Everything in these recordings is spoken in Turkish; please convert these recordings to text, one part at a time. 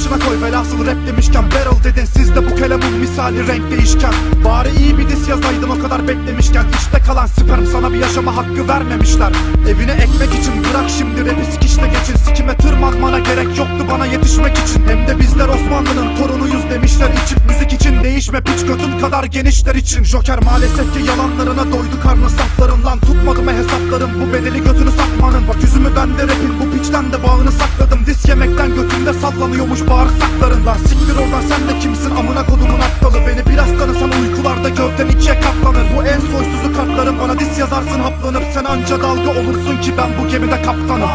Başına koy velhasıl rap demişken Barrel dedin siz de bu kelamın misali renk değişken. Bari iyi bir diss yazaydın o kadar beklemişken İşte kalan sperm sana bir yaşama hakkı vermemişler. Evine ekmek için bırak şimdi rapi sikişle geçin. Sikime tırmanmana gerek yoktu bana yetişmek için. Hem de bizler Osmanlı'nın torunuyuz demişler. İçip Müzik için değişme piç götün kadar genişler için. Joker maalesef ki yalanlarına doydu karnı götümde sallanıyormuş bağırsaklarından. Siktir oradan sen de kimsin? Amına kodumun aptalı Beni biraz tanısan uykularda gövden ikiye katlanır. Bu en soysuzu kartlarım bana dis yazarsın haplanıp Sen anca dalga olursun ki ben bu gemide kaptanım.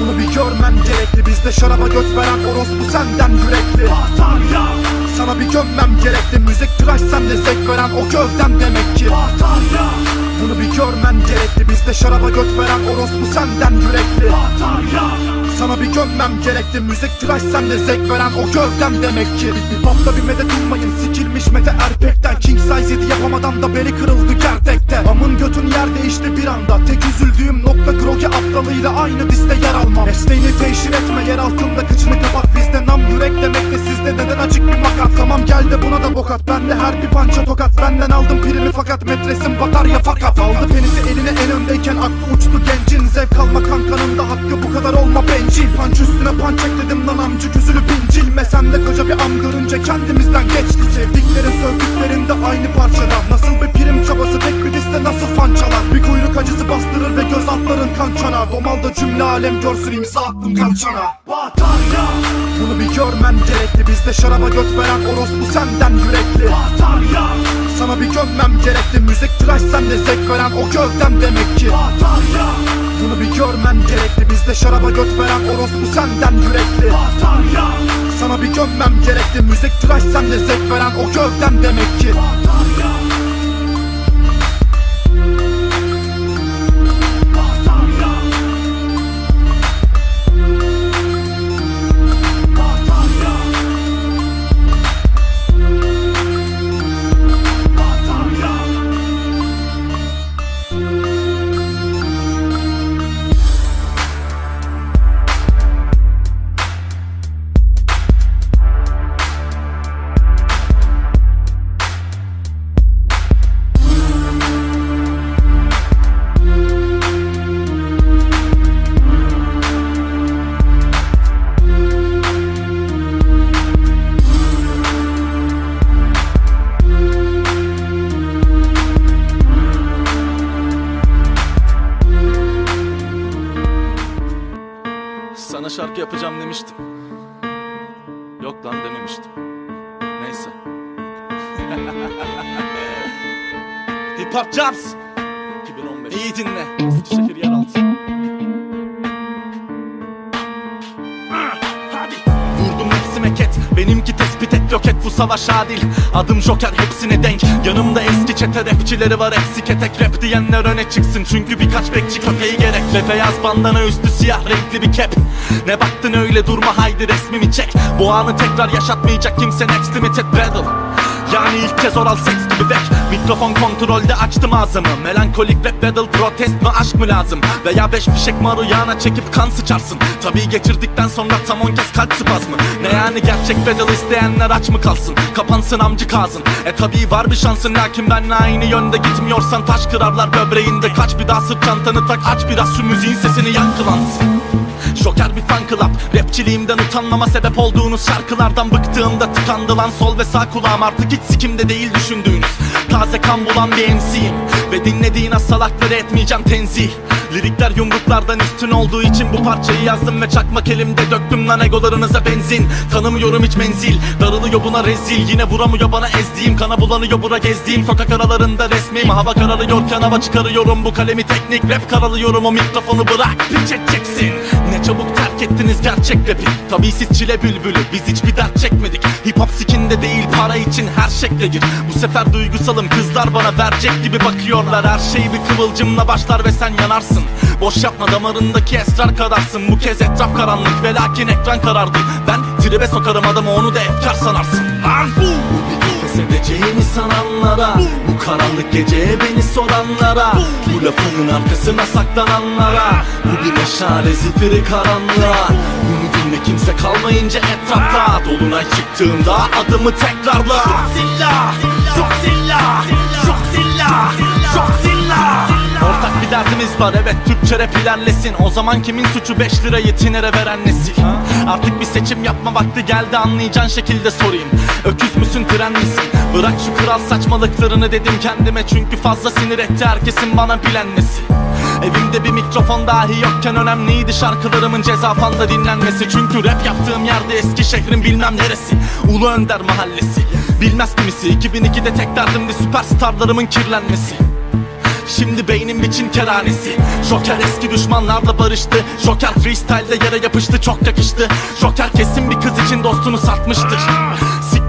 Bunu bir görmen gerekli. Bizde şaraba göt veren orospu senden yürekli. Sana bir gömmem gerekli. Müzik tıraş sende zevk veren o gövdem demek ki. Bunu bir görmen gerekli. Bizde şaraba göt veren orospu senden yürekli sana bir gömmem gerekti. Müzik tıraş sende zevk veren o gövdem demek ki. Hopta bir medet ummayın. Sikilmiş mete erpekten. King size 7 yapamadan da beli kırıldı gerdekte Amın götün yer değişti bir anda. Tek üzüldüğüm nokta grogi aptalıyla aynı diste yer almam. Mesleğini teşhir etme. Yer altında kıçını kapat. Bizde nam yürek demekte sizde neden açık bir makat. Tamam gel de buna da bokat. Ben de her bir pança tokat. Benden aldım primi fakat metresim batarya fakat. Aldı penisi eline en öndeyken aklı uçtu gencin. Zevk alma kankanın da hakkı bu kadar olma bencil Panç üstüne panç ekledim lan amcık üzülü pincilme Sen de koca bir am görünce kendimizden geçti Sevdiklerin sövdüklerin de aynı parçada Nasıl bir prim çabası tek bir liste nasıl fan çalar Bir kuyruk acısı bastırır ve göz altların kan çanar Domalda cümle alem görsün imza attım kalçana Batarya! Bunu bir görmen gerekli Bizde şaraba göt veren orospu senden yürekli. Batarya Sana bir gömmem gerekli Müzik tıraş sende zevk veren o gövdem demek ki. Batarya bunu bir görmen gerekli Bizde şaraba göt veren orospu senden yürekli. Sana bir gömmem gerekli Müzik tıraş sende zevk veren o gövdem demek ki Sana şarkı yapacağım demiştim. Yok lan dememiştim. Neyse. Hip Hop Jams 2015 İyi dinle Eskişehir Nefsime ket Benimki tespit et yok et bu savaş adil. Adım Joker hepsine denk. Yanımda eski çete rapçileri var eksik etek Rap diyenler öne çıksın. Çünkü birkaç bekçi köpeği gerek. Ve beyaz bandana üstü siyah renkli bir kep Ne baktın öyle durma haydi resmimi çek. Bu anı tekrar yaşatmayacak kimse next limited battle yani ilk kez oral seks gibi bek. Mikrofon kontrolde açtım ağzımı. Melankolik rap battle protest mi aşk mı lazım? Veya beş fişek maruyana çekip kan sıçarsın. Tabii geçirdikten sonra tam on kez kalp spazmı. Ne yani gerçek battle isteyenler aç mı kalsın? Kapansın amcı kazın E tabii var bir şansın lakin benle aynı yönde gitmiyorsan Taş kırarlar böbreğinde. Kaç bir daha sırt çantanı tak Aç biraz şu müziğin sesini yankılansın Joker bir fan club. Rapçiliğimden utanmama sebep olduğunuz şarkılardan bıktığımda tıkandı lan sol ve sağ kulağım Artık hiç sikimde değil düşündüğünüz. Taze kan bulan bir MC'yim Ve dinlediğin az salakları etmeyeceğim tenzih. Lirikler yumruklardan üstün olduğu için bu parçayı yazdım ve çakmak elimde döktüm lan egolarınıza benzin. Tanımıyorum hiç menzil Darılıyor buna rezil. Yine vuramıyor bana ezdiğim Kana bulanıyor bura gezdiğim. Sokak aralarında resmim Hava kararıyorken hava çıkarıyorum. Bu kalemi teknik rap karalıyorum O mikrofonu bırak piç edeceksin Ne çabuk terk ettiniz gerçek rapi? Tabii siz çile bülbülü Biz hiçbir dert çekmedik. Hip hop sikinde değil para için her şekle gir. Bu sefer duygusalım kızlar bana verecek gibi bakıyorlar. Her şey bir kıvılcımla başlar ve sen yanarsın. Boş yapma damarındaki esrar kararsın Bu kez etraf karanlık ve lakin ekran karardı. Ben tribe sokarım adamı onu da efkar sanarsın. Lan edeceğimi sananlara Bu karanlık geceye beni soranlara Bu lafının arkasına saklananlara Bu bir meşale zifiri karanlığa. Bunu dinle kimse kalmayınca etrafta Dolunay çıktığında adımı tekrarla. Çok zilla, çok zilla, çok zilla Derdimiz var evet Türkçe rap ilerlesin. O zaman kimin suçu 5 lirayı tinere veren nesil? Artık bir seçim yapma vakti geldi anlayacağın şekilde sorayım. Öküz müsün tren misin? Bırak şu kral saçmalıklarını dedim kendime. Çünkü fazla sinir etti herkesin bana bilenmesi Evimde bir mikrofon dahi yokken önemliydi şarkılarımın cezafanda dinlenmesi. Çünkü rap yaptığım yerde eski şehrin bilmem neresi. Ulu Önder mahallesi Bilmez kimisi. 2002'de tek derdimdi süperstarlarımın kirlenmesi Şimdi beynim biçim kerhanesi Joker eski düşmanlarla barıştı. Joker freestyle'de yere yapıştı çok yakıştı. Joker kesin bir kız için dostunu satmıştır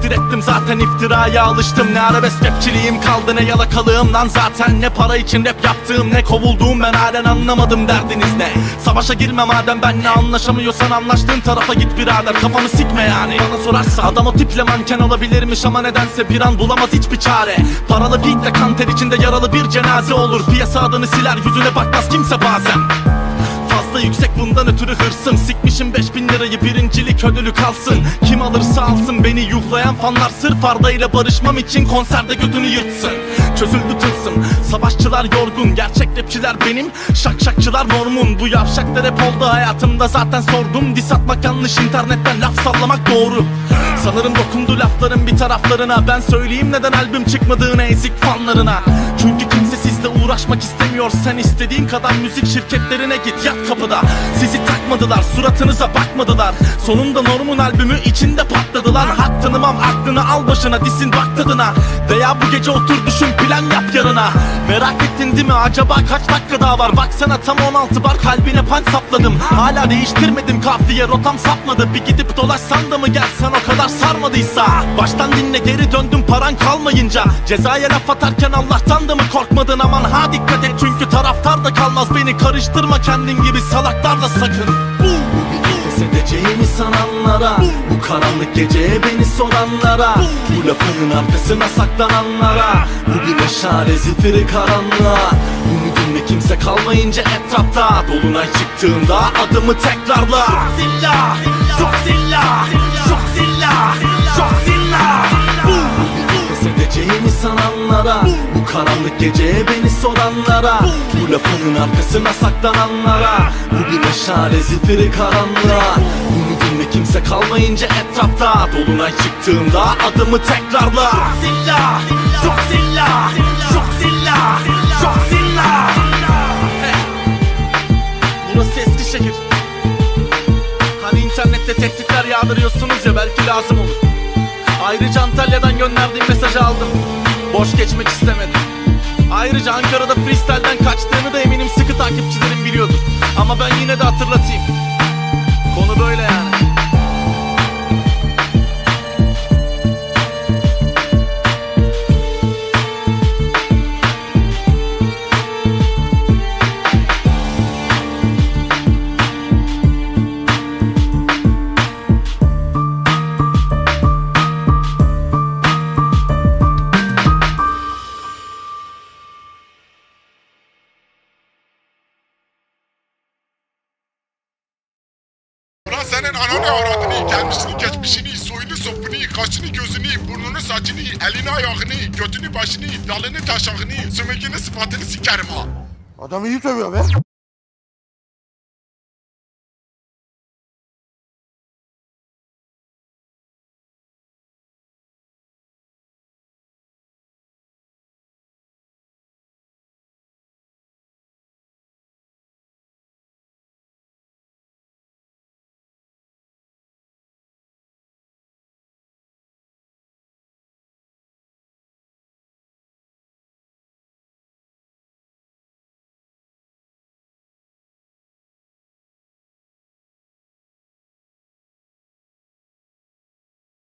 Siktir ettim zaten iftiraya alıştım. Ne arabesk rapçiliğim kaldı ne yalakalığım lan zaten. Ne para için rap yaptığım ne kovulduğum ben halen anlamadım derdiniz ne? Savaşa girme madem benle anlaşamıyorsan anlaştığın tarafa git birader. Kafanı sikme yani Bana sorarsa adam o tiple manken olabilirmiş ama nedense bir an bulamaz hiçbir çare. Paralı beatle kan ter içinde yaralı bir cenaze olur. Piyasa adını siler yüzüne bakmaz kimse bazen Fazla yüksek bundan ötürü hırsım. Sikmişim 5000 lirayı birincilik ödülü kalsın. Kim alırsa alsın beni yuhlayan fanlar Sırf Arda ile barışmam için konserde götünü yırtsın. Çözüldü tılsım. Savaşçılar yorgun Gerçek rapçiler benim. Şakşakçılar normun. Bu yavşaklar hep oldu hayatımda. Zaten sordum Dis atmak yanlış. İnternetten laf sallamak doğru. Sanırım dokundu lafların bir taraflarına. Ben söyleyeyim neden albüm çıkmadığını ezik fanlarına. Çünkü uğraşmak istemiyor. Sen istediğin kadar müzik şirketlerine git yat kapıda. Sizi takmadılar suratınıza bakmadılar Sonunda Norm'un albümü içinde patladılar. Hak tanımam aklını al başına disin bak tadına. Veya bu gece otur düşün plan yap yarına. Merak ettin değil mi? Acaba kaç dakika daha var? Baksana tam 16 bar kalbine panç sapladım. Hala değiştirmedim kafiye rotam sapmadı. Bir gidip dolaşsan da mı gelsen o kadar sarmadıysa? Baştan dinle geri döndüm paran kalmayınca. Cezaya laf atarken Allah'tan da mı korkmadın? Aman ha dikkat et Çünkü taraftar da kalmaz. Beni karıştırma kendin gibi salaklarla sakın. Pes edeceğimi sananlara Bu karanlık geceye beni soranlara. Bu lafının arkasına saklananlara. Bu bir meşale zifiri karanlığa. Dinle kimse kalmayınca etrafta. Dolunay çıktığında adımı tekrarla. Zilla, çok zilla, çok zilla, çok zilla. Pes edeceğimi sananlara Bu karanlık geceye beni soranlara Bu lafının arkasına saklananlara Bu bir meşale zifiri karanlığa. Bunu dinle kimse kalmayınca etrafta Dolunay çıktığında adımı tekrarla. Zilla, çok zilla, çok zilla, çok zilla. Burası Eskişehir Hani internette tehditler yağdırıyorsunuz ya belki lazım olur. Ayrıca Antalya'dan gönderdiğim mesajı aldım Boş geçmek istemedim. Ayrıca Ankara'da freestyle'den kaçtığını da eminim sıkı takipçilerim biliyordur. Ama ben yine de hatırlatayım. Konu böyle yani gelmişini, geçmişini, soyunu, sopunu, kaşını, gözünü, burnunu, saçını, elini, ayağını, götünü, başını, dalını, taşağını, sümükünü, sıfatını sikerim ha. Adam iyi sövüyor be.